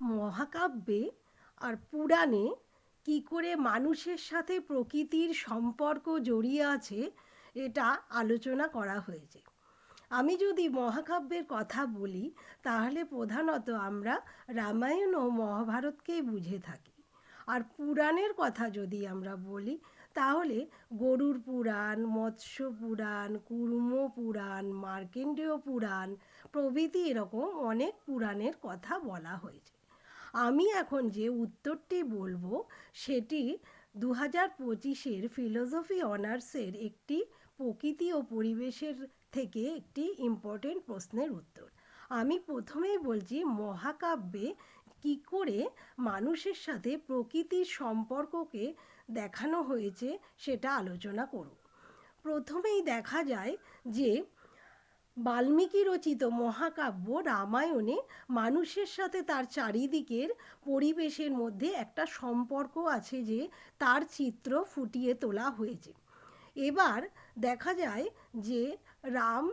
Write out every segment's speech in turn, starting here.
মহাকাব্যে আর পুরাণে কী করে মানুষের সাথে প্রকৃতির সম্পর্ক জড়িয়ে আছে, এটা আলোচনা করা হয়েছে। আমি যদি মহাকাব্যের কথা বলি, তাহলে প্রধানত আমরা রামায়ণ ও মহাভারতকেই বুঝে থাকি। আর পুরাণের কথা যদি আমরা বলি, তাহলে গরুর পুরাণ, মৎস্য পুরাণ কুর্ম পুরাণ, মার্কেন্ডেয় পুরাণ প্রভৃতি এরকম অনেক পুরাণের কথা বলা হয়েছে। আমি এখন যে উত্তরটি বলব, সেটি দু হাজার পঁচিশের ফিলোসফি অনার্সের একটি প্রকৃতি ও পরিবেশের থেকে একটি ইম্পর্টেন্ট প্রশ্নের উত্তর। আমি প্রথমেই বলছি, মহাকাব্যে কী করে মানুষের সাথে প্রকৃতির সম্পর্ককে দেখানো হয়েছে সেটা আলোচনা করব প্রথমেই দেখা যায় যে বাল্মীকি রচিত মহাকাব্য রামায়ণে মানুষের সাথে তার চারিদিকের পরিবেশের মধ্যে একটা সম্পর্ক আছে যে তার চিত্র ফুটিয়ে তোলা হয়েছে। এবার দেখা যায় যে রাম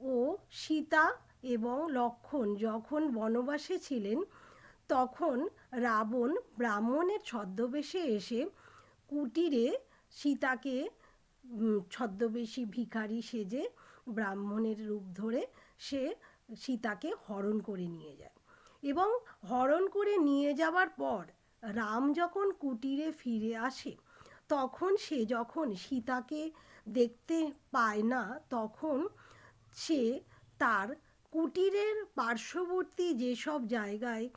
ও সীতা এবং লক্ষণ যখন বনবাসে ছিলেন, তখন রাবণ ব্রাহ্মণের ছদ্মবেশে এসে কুটিরে সীতাকে ছদ্মবেশী ভিখারি সেজে ব্রাহ্মণের রূপ ধরে সে সীতাকে হরণ করে নিয়ে যায়। এবং হরণ করে নিয়ে যাওয়ার পর রাম যখন কুটিরে ফিরে আসে, তখন সে যখন সীতাকে দেখতে পায় না, তখন সে তার কুটিরের পার্শ্ববর্তী যেসব জায়গায়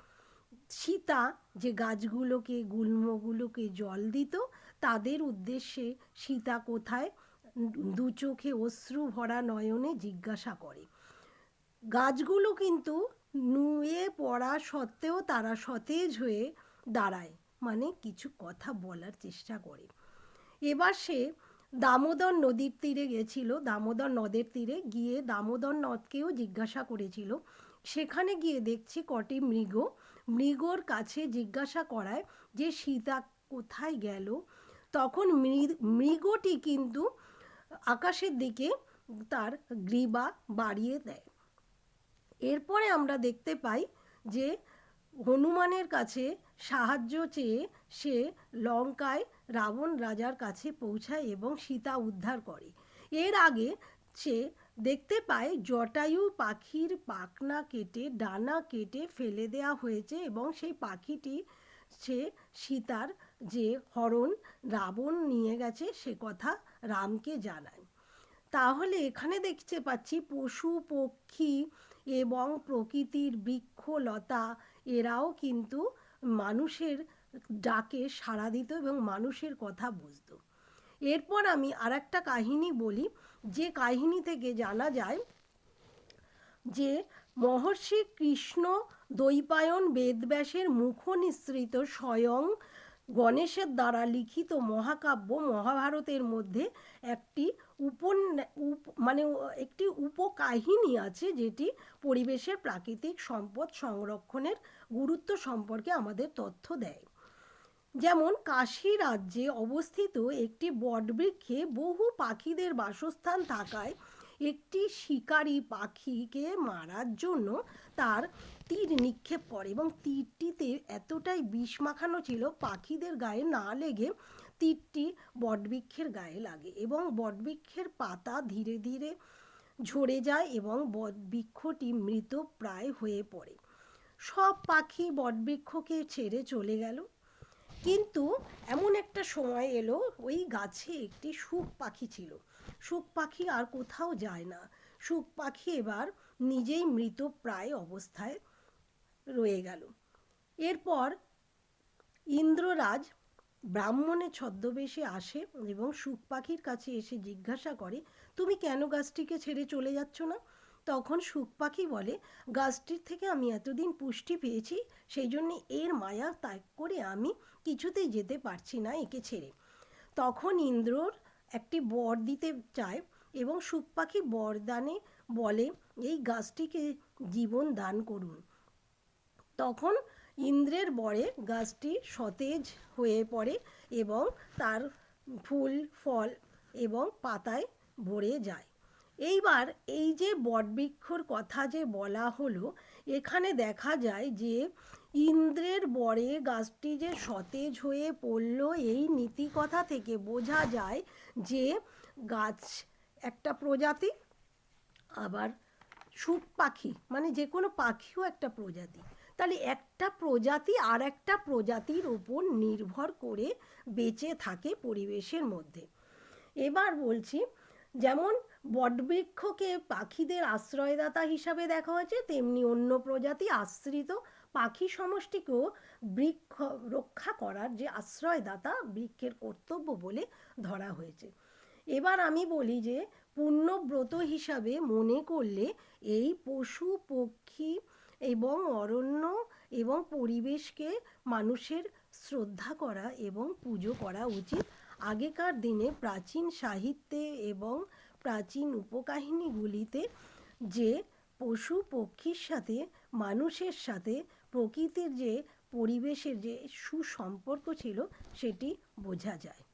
সীতা যে গাছগুলোকে, গুল্মগুলোকে জল দিত, তাদের উদ্দেশ্যে সীতা কোথায় দু চোখে অশ্রু ভরা নয়নে জিজ্ঞাসা করে। গাছগুলো কিন্তু নুয়ে পড়া সত্ত্বেও তারা সতেজ হয়ে দাঁড়ায় মানে কিছু কথা বলার চেষ্টা করে। এবার সে দামোদর নদীর তীরে গেছিল, দামোদর নদের তীরে গিয়ে দামোদর নদকেও জিজ্ঞাসা করেছিল। সেখানে গিয়ে দেখছি কটি মৃগ। মৃগর কাছে জিজ্ঞাসা করায় যে, সীতা কোথায় গেল? তখন মৃগটি কিন্তু আকাশের দিকে তার গ্রীবা বাড়িয়ে দেয়। এরপরে আমরা দেখতে পাই যে হনুমানের কাছে সাহায্য চেয়ে সে লঙ্কায় রাবণ রাজার কাছে পৌঁছায় এবং সীতা উদ্ধার করে। এর আগে সে দেখতে পায় জটায়ু পাখির পাখনা কেটে, ডানা কেটে ফেলে দেওয়া হয়েছে এবং সেই পাখিটি সে সীতার যে হরণ রাবণ নিয়ে গেছে সে কথা রামকে জানায় তাহলে এখানে দেখতে পাচ্ছি পশু, পক্ষী এবং প্রকৃতির বৃক্ষলতা এরাও কিন্তু মানুষের ডাকে সাড়া দিত এবং মানুষের কথা বুঝতো। এরপর আমি আর একটা কাহিনী বলি, যে কাহিনী থেকে জানা যায় যে মহর্ষি কৃষ্ণ দ্বৈপায়ন বেদব্যাসের মুখ নিঃসৃত স্বয়ং গণেশের দ্বারা লিখিত মহাকাব্য মহাভারতের মধ্যে একটি উপন্যা, উপ- মানে একটি উপকাহিনী আছে যেটি পরিবেশের প্রাকৃতিক সম্পদ সংরক্ষণের গুরুত্ব সম্পর্কে আমাদের তথ্য দেয়। যেমন, কাশী রাজ্যে অবস্থিত একটি বটবৃক্ষে বহু পাখিদের বাসস্থান থাকায় একটি শিকারি পাখিকে মারার জন্য তার তীর নিক্ষেপ করে এবং তীরটিতে এতটাই বিষ মাখানো ছিল, পাখিদের গায়ে না লেগে তীরটি বটবৃক্ষের গায়ে লাগে এবং বটবৃক্ষের পাতা ধীরে ধীরে ঝরে যায় এবং বটবৃক্ষটি মৃত প্রায় হয়ে পড়ে। সব পাখি বটবৃক্ষকে ছেড়ে চলে গেল। কিন্তু এমন একটা সময় এলো, ওই গাছে একটি সুখ পাখি ছিল। সুখ পাখি আর কোথাও যায় না। সুখ পাখি এবার নিজেই মৃত প্রায় অবস্থায় রয়ে গেল। এরপর ইন্দ্ররাজ ব্রাহ্মণের ছদ্মবেশে আসে এবং সুখ পাখির কাছে এসে জিজ্ঞাসা করে, তুমি কেন গাছটিকে ছেড়ে চলে যাচ্ছ না? তখন সুখ পাখি বলে, গাছটির থেকে আমি এতদিন পুষ্টি পেয়েছি সেই জন্য এর মায়া ত্যাগ করে আমি কিছুতেই যেতে পারছি না একে ছেড়ে। তখন ইন্দ্রর একটি বর দিতে চায় এবং সুখ পাখি বরদানে বলে, এই গাছটিকে জীবন দান করুন। তখন ইন্দ্রের বরে গাছটি সতেজ হয়ে পড়ে এবং তার ফুল, ফল এবং পাতায় ভরে যায়। এইবার এই যে বটবৃক্ষর কথা যে বলা হলো, এখানে দেখা যায় যে ইন্দ্রের বরে গাছটি যে সতেজ হয়ে পড়ল, এই নীতিকথা থেকে বোঝা যায় যে গাছ একটা প্রজাতি, আবার সুখ পাখি মানে যে কোনো পাখিও একটা প্রজাতি। তাহলে একটা প্রজাতি আর একটা প্রজাতির ওপর নির্ভর করে বেঁচে থাকে পরিবেশের মধ্যে। এবার বলছি, যেমন বটবৃক্ষকে পাখিদের আশ্রয়দাতা হিসাবে দেখা হয়েছে, তেমনি অন্য প্রজাতি আশ্রিত পাখি সমষ্টিকেও বৃক্ষ রক্ষা করার যে আশ্রয়দাতা বৃক্ষের কর্তব্য বলে ধরা হয়েছে। এবার আমি বলি যে, পুণ্যব্রত হিসাবে মনে করলে এই পশু, পক্ষী এবং অরণ্য এবং পরিবেশকে মানুষের শ্রদ্ধা করা এবং পুজো করা উচিত। আগেকার দিনে প্রাচীন সাহিত্যে এবং প্রাচীন উপকাহিনীগুলিতে যে পশু, পক্ষীর সাথে মানুষের সাথে প্রকৃতির যে পরিবেশের যে সুসম্পর্ক ছিল সেটি বোঝা যায়।